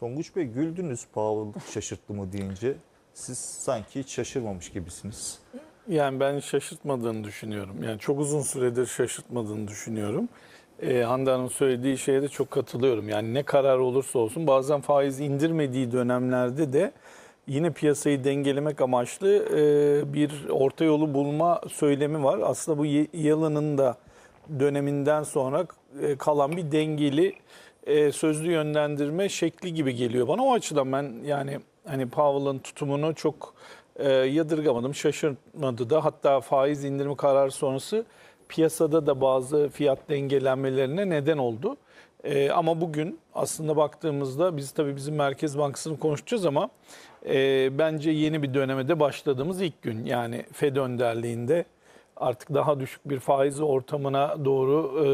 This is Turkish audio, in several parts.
Tonguç Bey güldünüz Powell şaşırttı mı deyince. Siz sanki hiç şaşırmamış gibisiniz. Yani ben şaşırtmadığını düşünüyorum. Yani çok uzun süredir şaşırtmadığını düşünüyorum. Ee, Hande Hanım söylediği şeye de çok katılıyorum. Yani ne karar olursa olsun bazen faiz indirmediği dönemlerde de yine piyasayı dengelemek amaçlı e, bir orta yolu bulma söylemi var. Aslında bu Ye- Yalın'ın da döneminden sonra e, kalan bir dengeli e, sözlü yönlendirme şekli gibi geliyor bana. O açıdan ben yani hani Powell'ın tutumunu çok e, yadırgamadım, şaşırtmadı da. Hatta faiz indirimi kararı sonrası piyasada da bazı fiyat dengelenmelerine neden oldu. E, ama bugün aslında baktığımızda biz tabii bizim Merkez Bankası'nı konuşacağız ama e, bence yeni bir döneme de başladığımız ilk gün. Yani Fed önderliğinde artık daha düşük bir faiz ortamına doğru e,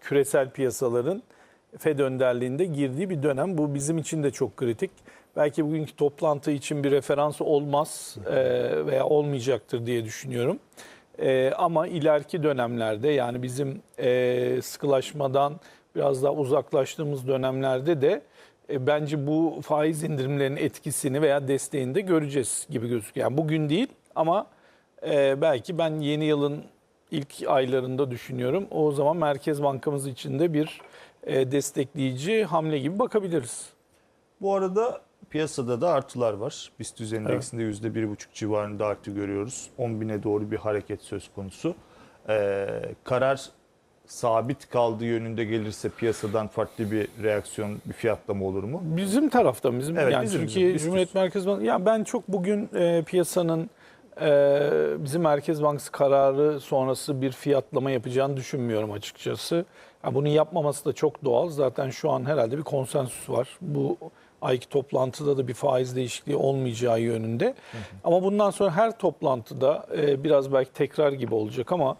küresel piyasaların Fed önderliğinde girdiği bir dönem. Bu bizim için de çok kritik. Belki bugünkü toplantı için bir referans olmaz e, veya olmayacaktır diye düşünüyorum. E, ama ileriki dönemlerde yani bizim e, sıkılaşmadan biraz daha uzaklaştığımız dönemlerde de e, bence bu faiz indirimlerinin etkisini veya desteğini de göreceğiz gibi gözüküyor. Yani bugün değil ama belki ben yeni yılın ilk aylarında düşünüyorum. O zaman Merkez Bankamız için de bir destekleyici hamle gibi bakabiliriz. Bu arada piyasada da artılar var. BIST endeksinde %1,5 civarında artı görüyoruz. 10 bine doğru bir hareket söz konusu. Ee, karar sabit kaldığı yönünde gelirse piyasadan farklı bir reaksiyon, bir fiyatlama olur mu? Bizim tarafta bizim Evet, yani bizim, Türkiye bizim, Cumhuriyet Merkez Bankası ya ben çok bugün e, piyasanın e, bizim Merkez Bankası kararı sonrası bir fiyatlama yapacağını düşünmüyorum açıkçası. Bunu yapmaması da çok doğal. Zaten şu an herhalde bir konsensüs var. Bu ayki toplantıda da bir faiz değişikliği olmayacağı yönünde. Ama bundan sonra her toplantıda e, biraz belki tekrar gibi olacak ama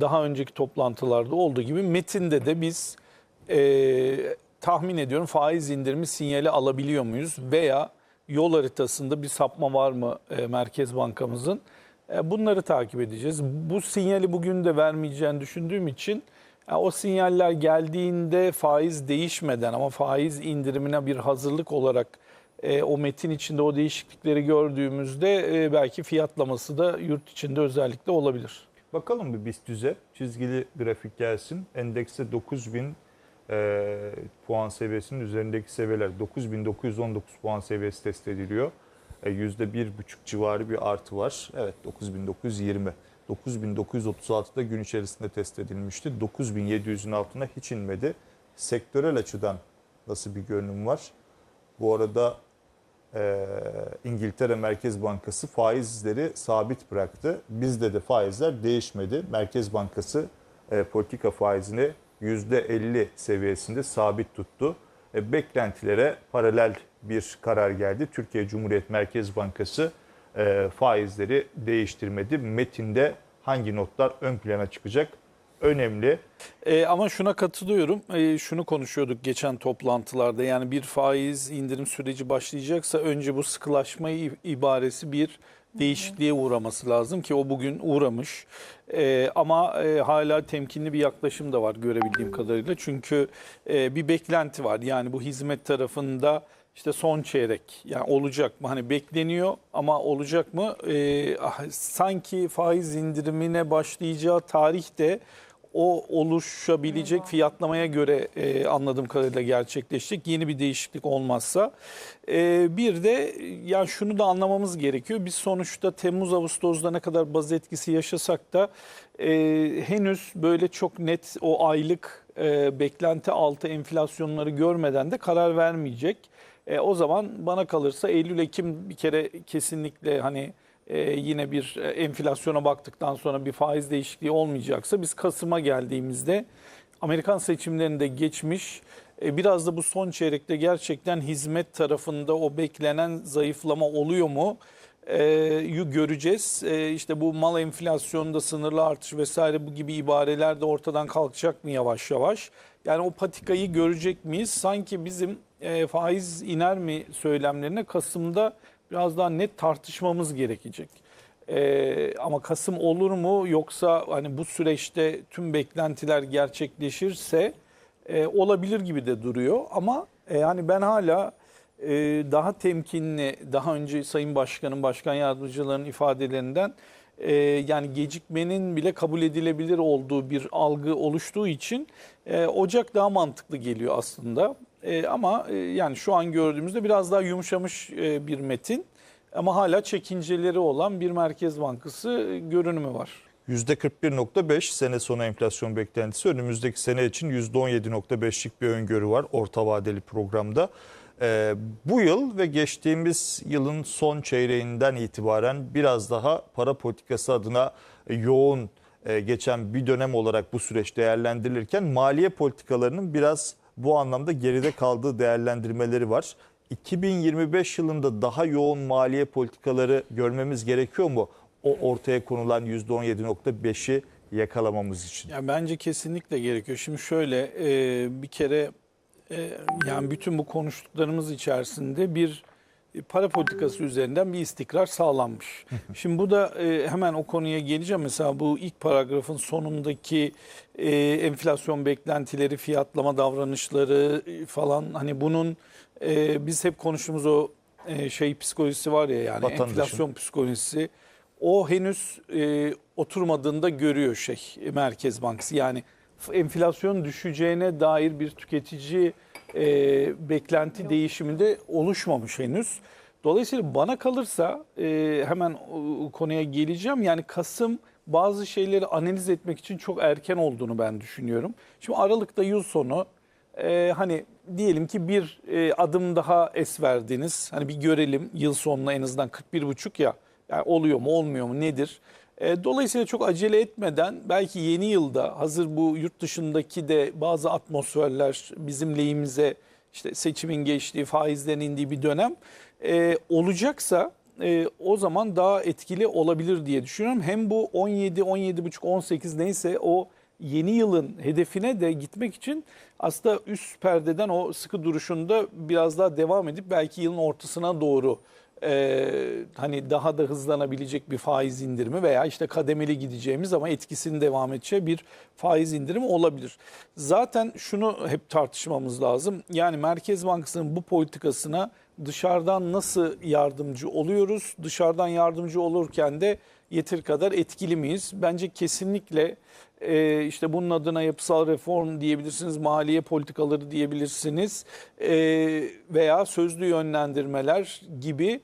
daha önceki toplantılarda olduğu gibi metinde de biz e, tahmin ediyorum faiz indirimi sinyali alabiliyor muyuz veya yol haritasında bir sapma var mı e, Merkez Bankamızın? E, bunları takip edeceğiz. Bu sinyali bugün de vermeyeceğini düşündüğüm için e, o sinyaller geldiğinde faiz değişmeden ama faiz indirimine bir hazırlık olarak e, o metin içinde o değişiklikleri gördüğümüzde e, belki fiyatlaması da yurt içinde özellikle olabilir. Bakalım bir BIST 100'e. Çizgili grafik gelsin. Endekste 9000 e, puan seviyesinin üzerindeki seviyeler 9919 puan seviyesi test ediliyor. E, %1,5 civarı bir artı var. Evet 9920. 9936'da gün içerisinde test edilmişti. 9700'ün altına hiç inmedi. Sektörel açıdan nasıl bir görünüm var? Bu arada e, İngiltere Merkez Bankası faizleri sabit bıraktı. Bizde de faizler değişmedi. Merkez Bankası e, politika faizini %50 seviyesinde sabit tuttu. E, beklentilere paralel bir karar geldi. Türkiye Cumhuriyet Merkez Bankası e, faizleri değiştirmedi. Metinde hangi notlar ön plana çıkacak? Önemli. E, ama şuna katılıyorum. E, şunu konuşuyorduk geçen toplantılarda. Yani bir faiz indirim süreci başlayacaksa önce bu sıkılaşma ibaresi bir değişikliğe uğraması lazım ki o bugün uğramış. E, ama e, hala temkinli bir yaklaşım da var görebildiğim kadarıyla. Çünkü e, bir beklenti var. Yani bu hizmet tarafında işte son çeyrek yani olacak mı? Hani bekleniyor ama olacak mı? E, ah, sanki faiz indirimine başlayacağı tarihte o oluşabilecek fiyatlamaya göre e, anladığım kadarıyla gerçekleşecek. Yeni bir değişiklik olmazsa. E, bir de ya şunu da anlamamız gerekiyor. Biz sonuçta Temmuz Ağustos'da ne kadar baz etkisi yaşasak da e, henüz böyle çok net o aylık e, beklenti altı enflasyonları görmeden de karar vermeyecek. E, o zaman bana kalırsa Eylül-Ekim bir kere kesinlikle hani e, yine bir e, enflasyona baktıktan sonra bir faiz değişikliği olmayacaksa biz Kasım'a geldiğimizde Amerikan seçimlerinde geçmiş e, biraz da bu son çeyrekte gerçekten hizmet tarafında o beklenen zayıflama oluyor mu? E, göreceğiz. E, işte bu mal enflasyonunda sınırlı artış vesaire bu gibi ibareler de ortadan kalkacak mı yavaş yavaş? Yani o patikayı görecek miyiz? Sanki bizim e, faiz iner mi söylemlerine Kasım'da biraz daha net tartışmamız gerekecek. Ee, ama Kasım olur mu yoksa hani bu süreçte tüm beklentiler gerçekleşirse e, olabilir gibi de duruyor. Ama e, yani ben hala e, daha temkinli, daha önce Sayın Başkan'ın, Başkan Yardımcılarının ifadelerinden e, yani gecikmenin bile kabul edilebilir olduğu bir algı oluştuğu için e, Ocak daha mantıklı geliyor aslında. E, ama e, yani şu an gördüğümüzde biraz daha yumuşamış e, bir metin ama hala çekinceleri olan bir Merkez Bankası e, görünümü var. %41.5 sene sonu enflasyon beklentisi. Önümüzdeki sene için %17.5'lik bir öngörü var orta vadeli programda. Ee, bu yıl ve geçtiğimiz yılın son çeyreğinden itibaren biraz daha para politikası adına yoğun e, geçen bir dönem olarak bu süreç değerlendirilirken maliye politikalarının biraz bu anlamda geride kaldığı değerlendirmeleri var. 2025 yılında daha yoğun maliye politikaları görmemiz gerekiyor mu? O ortaya konulan %17.5'i yakalamamız için. Ya bence kesinlikle gerekiyor. Şimdi şöyle e, bir kere e, yani bütün bu konuştuklarımız içerisinde bir para politikası üzerinden bir istikrar sağlanmış. Şimdi bu da e, hemen o konuya geleceğim. Mesela bu ilk paragrafın sonundaki e, enflasyon beklentileri, fiyatlama davranışları e, falan hani bunun e, biz hep konuştuğumuz o e, şey psikolojisi var ya yani Vatandaşın. enflasyon psikolojisi o henüz e, oturmadığında görüyor şey e, Merkez Bankası. Yani enflasyon düşeceğine dair bir tüketici e, beklenti değişiminde oluşmamış henüz. Dolayısıyla bana kalırsa e, hemen o konuya geleceğim. Yani Kasım bazı şeyleri analiz etmek için çok erken olduğunu ben düşünüyorum. Şimdi Aralık'ta yıl sonu e, hani diyelim ki bir e, adım daha es verdiniz. Hani bir görelim yıl sonuna en azından 41,5 ya. Yani oluyor mu olmuyor mu nedir? E, dolayısıyla çok acele etmeden belki yeni yılda hazır bu yurt dışındaki de bazı atmosferler bizim lehimize işte seçimin geçtiği, faizlerin indiği bir dönem e, olacaksa e, o zaman daha etkili olabilir diye düşünüyorum. Hem bu 17, 17,5, 18 neyse o yeni yılın hedefine de gitmek için aslında üst perdeden o sıkı duruşunda biraz daha devam edip belki yılın ortasına doğru e, hani daha da hızlanabilecek bir faiz indirimi veya işte kademeli gideceğimiz ama etkisinin devam edeceği bir faiz indirimi olabilir. Zaten şunu hep tartışmamız lazım. Yani Merkez Bankası'nın bu politikasına dışarıdan nasıl yardımcı oluyoruz? Dışarıdan yardımcı olurken de yeter kadar etkili miyiz? Bence kesinlikle e, işte bunun adına yapısal reform diyebilirsiniz, maliye politikaları diyebilirsiniz e, veya sözlü yönlendirmeler gibi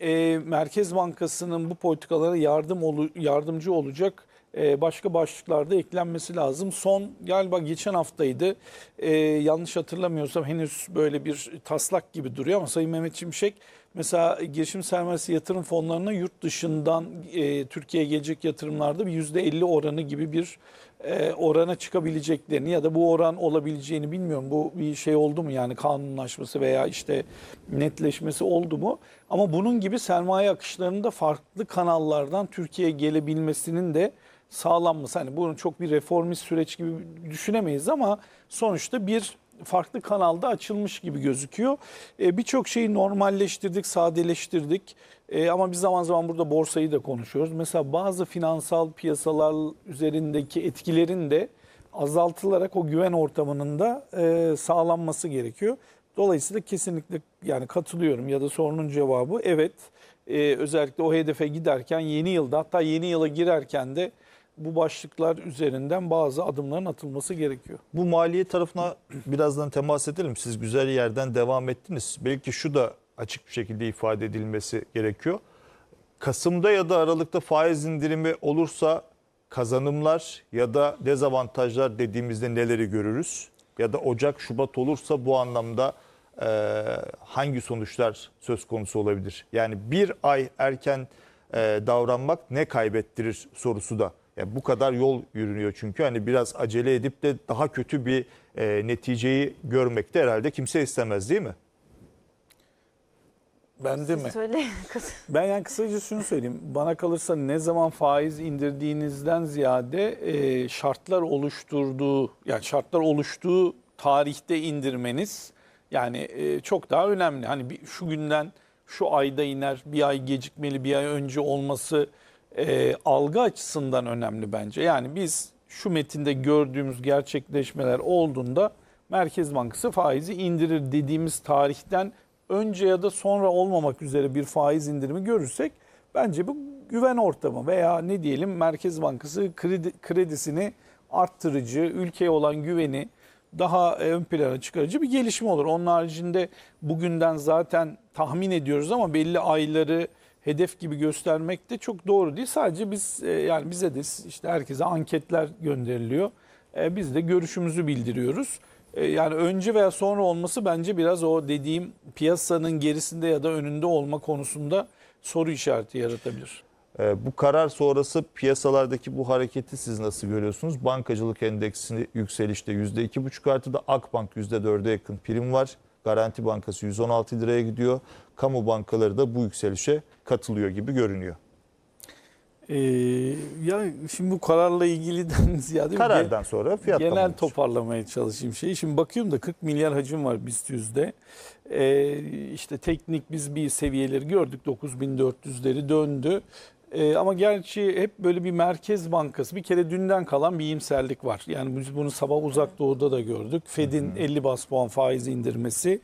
e, Merkez Bankası'nın bu politikalara yardım olu- yardımcı olacak e, başka başlıklarda eklenmesi lazım. Son galiba geçen haftaydı e, yanlış hatırlamıyorsam henüz böyle bir taslak gibi duruyor ama Sayın Mehmet Şimşek mesela girişim sermayesi yatırım fonlarına yurt dışından e, Türkiye'ye gelecek yatırımlarda bir %50 oranı gibi bir e, orana çıkabileceklerini ya da bu oran olabileceğini bilmiyorum. Bu bir şey oldu mu yani kanunlaşması veya işte netleşmesi oldu mu? Ama bunun gibi sermaye akışlarının da farklı kanallardan Türkiye'ye gelebilmesinin de sağlanması. Hani bunu çok bir reformist süreç gibi düşünemeyiz ama sonuçta bir farklı kanalda açılmış gibi gözüküyor. E, Birçok şeyi normalleştirdik, sadeleştirdik. E, ama biz zaman zaman burada borsayı da konuşuyoruz. Mesela bazı finansal piyasalar üzerindeki etkilerin de azaltılarak o güven ortamının da e, sağlanması gerekiyor. Dolayısıyla kesinlikle yani katılıyorum ya da sorunun cevabı evet. E, özellikle o hedefe giderken yeni yılda hatta yeni yıla girerken de bu başlıklar üzerinden bazı adımların atılması gerekiyor. Bu maliye tarafına birazdan temas edelim. Siz güzel yerden devam ettiniz. Belki şu da açık bir şekilde ifade edilmesi gerekiyor. Kasım'da ya da Aralık'ta faiz indirimi olursa kazanımlar ya da dezavantajlar dediğimizde neleri görürüz? Ya da Ocak, Şubat olursa bu anlamda e, hangi sonuçlar söz konusu olabilir? Yani bir ay erken e, davranmak ne kaybettirir sorusu da. Yani bu kadar yol yürünüyor çünkü hani biraz acele edip de daha kötü bir e, neticeyi görmek de herhalde kimse istemez değil mi? Ben de mi? Söyle. Ben yani kısaca şunu söyleyeyim. Bana kalırsa ne zaman faiz indirdiğinizden ziyade e, şartlar oluşturduğu yani şartlar oluştuğu tarihte indirmeniz yani e, çok daha önemli. Hani bir, şu günden şu ayda iner, bir ay gecikmeli, bir ay önce olması e, algı açısından önemli bence. Yani biz şu metinde gördüğümüz gerçekleşmeler olduğunda Merkez Bankası faizi indirir dediğimiz tarihten önce ya da sonra olmamak üzere bir faiz indirimi görürsek bence bu güven ortamı veya ne diyelim Merkez Bankası kredi, kredisini arttırıcı, ülkeye olan güveni daha ön plana çıkarıcı bir gelişme olur. Onun haricinde bugünden zaten tahmin ediyoruz ama belli ayları hedef gibi göstermek de çok doğru değil. Sadece biz e, yani bize de işte herkese anketler gönderiliyor. E, Biz de görüşümüzü bildiriyoruz. E, Yani önce veya sonra olması bence biraz o dediğim piyasanın gerisinde ya da önünde olma konusunda soru işareti yaratabilir. Bu karar sonrası piyasalardaki bu hareketi siz nasıl görüyorsunuz? Bankacılık endeksini yükselişte %2,5 artıda Akbank %4'e yakın prim var. Garanti Bankası 116 liraya gidiyor. Kamu bankaları da bu yükselişe katılıyor gibi görünüyor. Ee, ya şimdi bu kararla ilgiliden ziyade bir Karardan sonra fiyatlama genel toparlamaya çalışayım şeyi. Şimdi bakıyorum da 40 milyar hacim var BIST 100'de. Ee, işte teknik biz bir seviyeleri gördük 9400'leri döndü. Ee, ama gerçi hep böyle bir merkez bankası bir kere dünden kalan bir iyimserlik var. Yani biz bunu sabah uzak doğuda da gördük. Fed'in 50 bas puan faiz indirmesi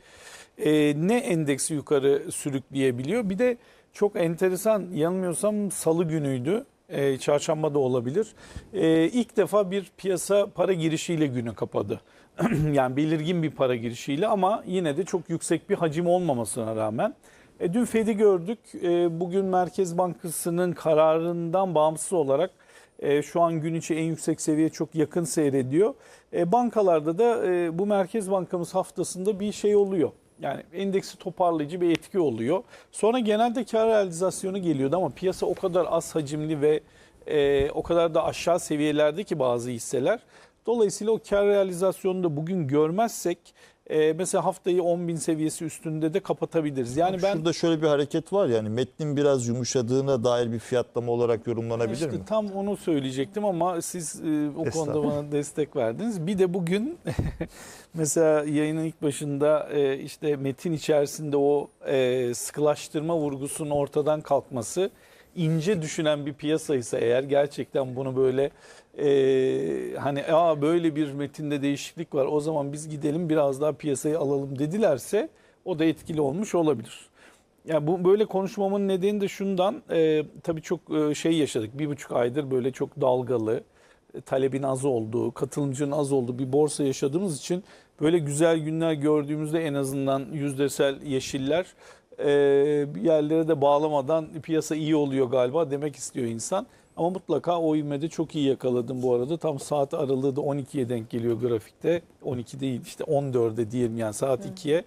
e, ne endeksi yukarı sürükleyebiliyor. Bir de çok enteresan yanılmıyorsam salı günüydü. E, çarşamba da olabilir. E, ilk defa bir piyasa para girişiyle günü kapadı. yani belirgin bir para girişiyle ama yine de çok yüksek bir hacim olmamasına rağmen. E, dün Fed'i gördük. E, bugün Merkez Bankası'nın kararından bağımsız olarak e, şu an gün içi en yüksek seviye çok yakın seyrediyor. E, bankalarda da e, bu Merkez Bankamız haftasında bir şey oluyor. Yani endeksi toparlayıcı bir etki oluyor. Sonra genelde kar realizasyonu geliyordu ama piyasa o kadar az hacimli ve e, o kadar da aşağı seviyelerde ki bazı hisseler. Dolayısıyla o kar realizasyonunu da bugün görmezsek e, mesela haftayı 10 bin seviyesi üstünde de kapatabiliriz. Yani ben Şurada şöyle bir hareket var yani metnin biraz yumuşadığına dair bir fiyatlama olarak yorumlanabilir İşte mi? tam onu söyleyecektim ama siz e, o konuda bana destek verdiniz. Bir de bugün mesela yayının ilk başında e, işte metin içerisinde o e, sıkılaştırma vurgusunun ortadan kalkması ince düşünen bir piyasaysa eğer gerçekten bunu böyle e, hani Aa, böyle bir metinde değişiklik var o zaman biz gidelim biraz daha piyasayı alalım dedilerse o da etkili olmuş olabilir. Ya bu böyle konuşmamın nedeni de şundan e, tabii çok e, şey yaşadık bir buçuk aydır böyle çok dalgalı e, talebin az olduğu katılımcının az olduğu bir borsa yaşadığımız için böyle güzel günler gördüğümüzde en azından yüzdesel yeşiller e, yerlere de bağlamadan piyasa iyi oluyor galiba demek istiyor insan. Ama mutlaka o ivmede çok iyi yakaladım bu arada. Tam saat aralığı da 12'ye denk geliyor grafikte. 12 değil işte 14'e diyelim yani saat 2'ye.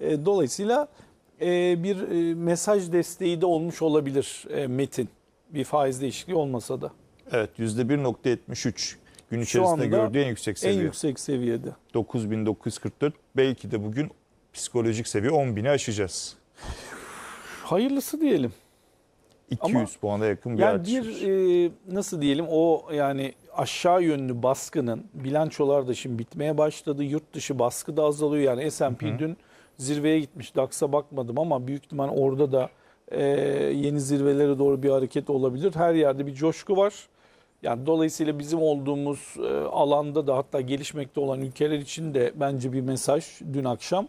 E, dolayısıyla e, bir e, mesaj desteği de olmuş olabilir e, Metin. Bir faiz değişikliği olmasa da. Evet %1.73 gün içerisinde gördüğü en yüksek En seviye. yüksek seviyede. 9944 belki de bugün psikolojik seviye 10.000'i aşacağız. Hayırlısı diyelim. 200 Ama puana yakın bir Yani bir e, nasıl diyelim o yani aşağı yönlü baskının bilançolar da şimdi bitmeye başladı. Yurt dışı baskı da azalıyor. Yani S&P dün zirveye gitmiş. DAX'a bakmadım ama büyük ihtimal orada da e, yeni zirvelere doğru bir hareket olabilir. Her yerde bir coşku var. Yani dolayısıyla bizim olduğumuz e, alanda da hatta gelişmekte olan ülkeler için de bence bir mesaj dün akşam.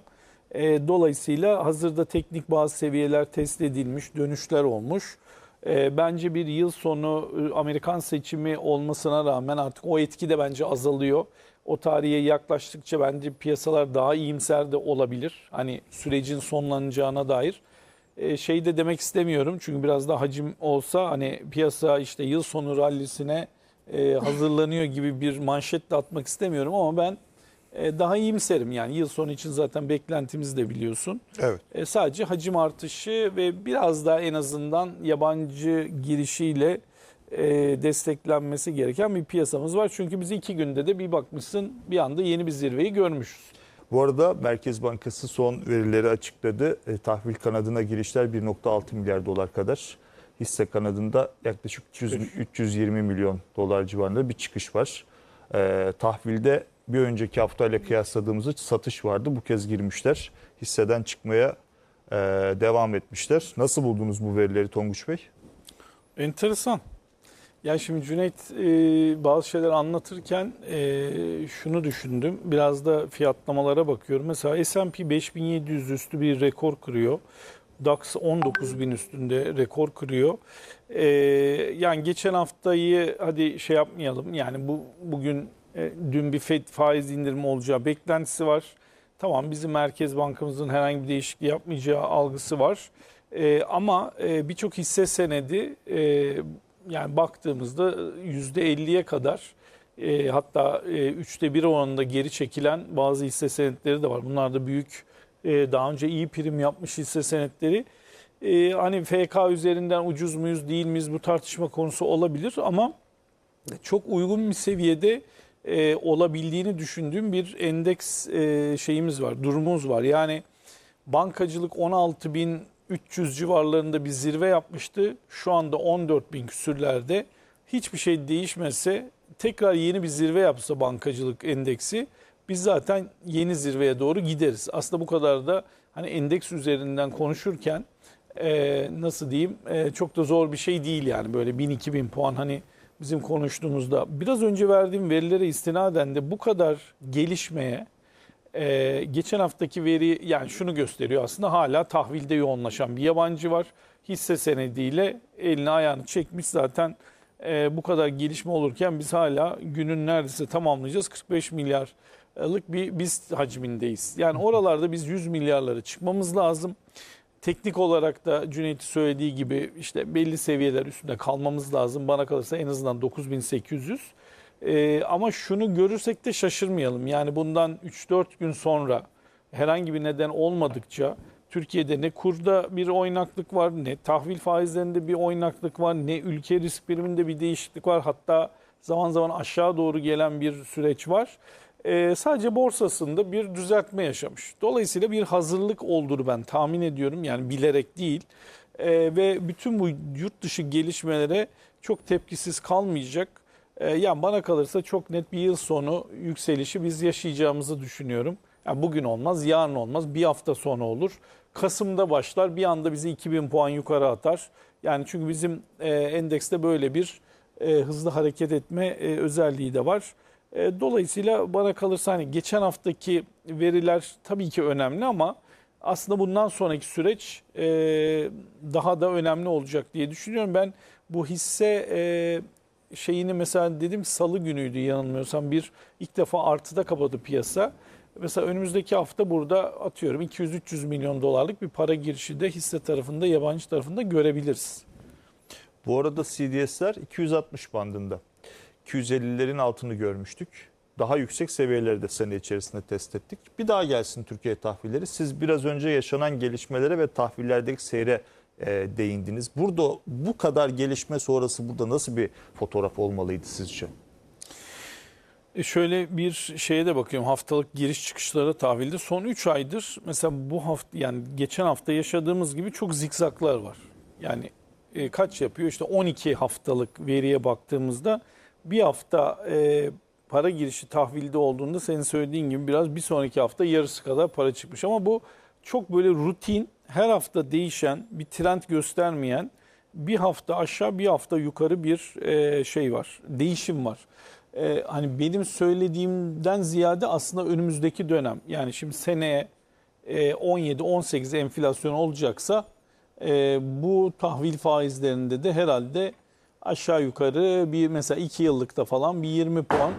E, dolayısıyla hazırda teknik bazı seviyeler test edilmiş, dönüşler olmuş. E, bence bir yıl sonu e, Amerikan seçimi olmasına rağmen artık o etki de bence azalıyor. O tarihe yaklaştıkça bence piyasalar daha iyimser de olabilir. Hani sürecin sonlanacağına dair. E, şey de demek istemiyorum çünkü biraz da hacim olsa hani piyasa işte yıl sonu rallisine e, hazırlanıyor gibi bir manşet de atmak istemiyorum ama ben daha iyimserim. Yani yıl sonu için zaten beklentimizi de biliyorsun. Evet. E, sadece hacim artışı ve biraz daha en azından yabancı girişiyle e, desteklenmesi gereken bir piyasamız var. Çünkü biz iki günde de bir bakmışsın bir anda yeni bir zirveyi görmüşüz. Bu arada Merkez Bankası son verileri açıkladı. E, tahvil kanadına girişler 1.6 milyar dolar kadar. Hisse kanadında yaklaşık 300, 320 milyon dolar civarında bir çıkış var. E, tahvilde bir önceki haftayla kıyasladığımızda satış vardı. Bu kez girmişler. Hisseden çıkmaya e, devam etmişler. Nasıl buldunuz bu verileri Tonguç Bey? Enteresan. Ya şimdi Cüneyt e, bazı şeyler anlatırken e, şunu düşündüm. Biraz da fiyatlamalara bakıyorum. Mesela S&P 5700 üstü bir rekor kırıyor. DAX 19000 üstünde rekor kırıyor. E, yani geçen haftayı hadi şey yapmayalım. Yani bu bugün e, dün bir Fed faiz indirimi olacağı beklentisi var. Tamam bizim Merkez Bankamızın herhangi bir değişikliği yapmayacağı algısı var. E, ama e, birçok hisse senedi e, yani baktığımızda %50'ye kadar e, hatta e, üçte bir oranında geri çekilen bazı hisse senetleri de var. Bunlar da büyük e, daha önce iyi prim yapmış hisse senetleri. E, hani FK üzerinden ucuz muyuz değil miyiz bu tartışma konusu olabilir ama çok uygun bir seviyede e, olabildiğini düşündüğüm bir endeks e, şeyimiz var, durumumuz var. Yani bankacılık 16.300 civarlarında bir zirve yapmıştı. Şu anda 14.000 küsürlerde. Hiçbir şey değişmese tekrar yeni bir zirve yapsa bankacılık endeksi biz zaten yeni zirveye doğru gideriz. Aslında bu kadar da hani endeks üzerinden konuşurken e, nasıl diyeyim e, çok da zor bir şey değil yani böyle 1000-2000 puan hani bizim konuştuğumuzda biraz önce verdiğim verilere istinaden de bu kadar gelişmeye ee, geçen haftaki veri yani şunu gösteriyor aslında hala tahvilde yoğunlaşan bir yabancı var. Hisse senediyle elini ayağını çekmiş zaten e, bu kadar gelişme olurken biz hala günün neredeyse tamamlayacağız 45 milyarlık bir biz hacmindeyiz. Yani oralarda biz 100 milyarlara çıkmamız lazım. Teknik olarak da Cüneyt'i söylediği gibi işte belli seviyeler üstünde kalmamız lazım. Bana kalırsa en azından 9800. Ee, ama şunu görürsek de şaşırmayalım. Yani bundan 3-4 gün sonra herhangi bir neden olmadıkça Türkiye'de ne kurda bir oynaklık var, ne tahvil faizlerinde bir oynaklık var, ne ülke risk priminde bir değişiklik var. Hatta zaman zaman aşağı doğru gelen bir süreç var. Ee, sadece borsasında bir düzeltme yaşamış. Dolayısıyla bir hazırlık olduğunu ben tahmin ediyorum. Yani bilerek değil. Ee, ve bütün bu yurt dışı gelişmelere çok tepkisiz kalmayacak. Ee, yani bana kalırsa çok net bir yıl sonu yükselişi biz yaşayacağımızı düşünüyorum. Yani bugün olmaz, yarın olmaz, bir hafta sonra olur. Kasım'da başlar, bir anda bizi 2000 puan yukarı atar. Yani çünkü bizim e, endekste böyle bir e, hızlı hareket etme e, özelliği de var. E, dolayısıyla bana kalırsa hani geçen haftaki veriler tabii ki önemli ama aslında bundan sonraki süreç e, daha da önemli olacak diye düşünüyorum. Ben bu hisse e, şeyini mesela dedim salı günüydü yanılmıyorsam bir ilk defa artıda kapadı piyasa. Mesela önümüzdeki hafta burada atıyorum 200-300 milyon dolarlık bir para girişi de hisse tarafında yabancı tarafında görebiliriz. Bu arada CDS'ler 260 bandında. 250'lerin altını görmüştük. Daha yüksek seviyeleri de sene içerisinde test ettik. Bir daha gelsin Türkiye tahvilleri. Siz biraz önce yaşanan gelişmelere ve tahvillerdeki seyre e, değindiniz. Burada bu kadar gelişme sonrası burada nasıl bir fotoğraf olmalıydı sizce? E şöyle bir şeye de bakıyorum haftalık giriş çıkışlara tahvilde son 3 aydır mesela bu hafta yani geçen hafta yaşadığımız gibi çok zikzaklar var. Yani e, kaç yapıyor işte 12 haftalık veriye baktığımızda bir hafta e, para girişi tahvilde olduğunda senin söylediğin gibi biraz bir sonraki hafta yarısı kadar para çıkmış. Ama bu çok böyle rutin her hafta değişen bir trend göstermeyen bir hafta aşağı bir hafta yukarı bir e, şey var değişim var. E, hani benim söylediğimden ziyade aslında önümüzdeki dönem yani şimdi seneye e, 17-18 enflasyon olacaksa e, bu tahvil faizlerinde de herhalde aşağı yukarı bir mesela 2 yıllıkta falan bir 20 puan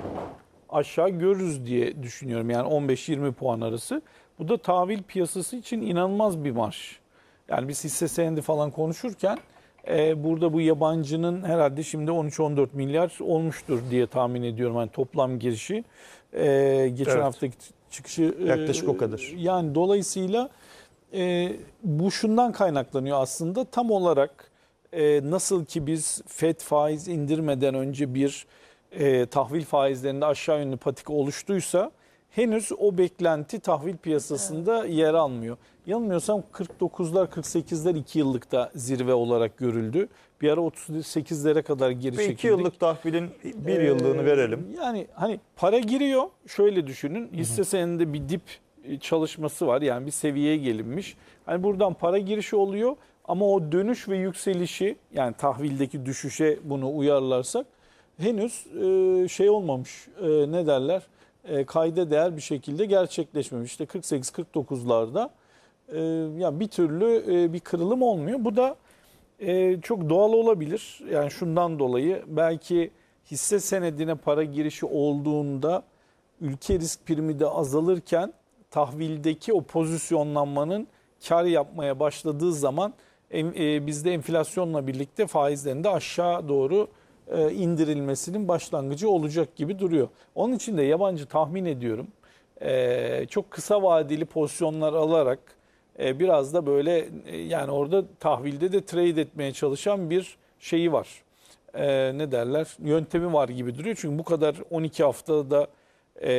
aşağı görürüz diye düşünüyorum. Yani 15-20 puan arası. Bu da tahvil piyasası için inanılmaz bir marş. Yani biz hisse senedi falan konuşurken e, burada bu yabancının herhalde şimdi 13-14 milyar olmuştur diye tahmin ediyorum. Yani toplam girişi. E, geçen Evet. haftaki çıkışı. e, Yaklaşık o kadar. Yani dolayısıyla e, bu şundan kaynaklanıyor aslında. Tam olarak e, nasıl ki biz FED faiz indirmeden önce bir e, tahvil faizlerinde aşağı yönlü patika oluştuysa henüz o beklenti tahvil piyasasında yer almıyor. Yanılmıyorsam 49'lar 48'ler 2 yıllıkta zirve olarak görüldü. Bir ara 38'lere kadar geri Bir çekildik. iki yıllık tahvilin bir Ee, yıllığını verelim. Yani hani para giriyor. Şöyle düşünün. Hisse senedinde bir dip çalışması var. Yani bir seviyeye gelinmiş. Hani buradan para girişi oluyor. Ama o dönüş ve yükselişi yani tahvildeki düşüşe bunu uyarlarsak henüz e, şey olmamış e, ne derler e, kayda değer bir şekilde gerçekleşmemiş. İşte 48-49'larda e, ya bir türlü e, bir kırılım olmuyor. Bu da e, çok doğal olabilir. Yani şundan dolayı belki hisse senedine para girişi olduğunda ülke risk primi de azalırken tahvildeki o pozisyonlanmanın kar yapmaya başladığı zaman bizde enflasyonla birlikte faizlerin de aşağı doğru e, indirilmesinin başlangıcı olacak gibi duruyor. Onun için de yabancı tahmin ediyorum e, çok kısa vadeli pozisyonlar alarak e, biraz da böyle e, yani orada tahvilde de trade etmeye çalışan bir şeyi var. E, ne derler? Yöntemi var gibi duruyor. Çünkü bu kadar 12 haftada e,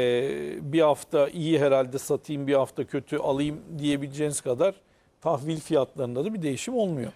bir hafta iyi herhalde satayım bir hafta kötü alayım diyebileceğiniz kadar tahvil fiyatlarında da bir değişim olmuyor.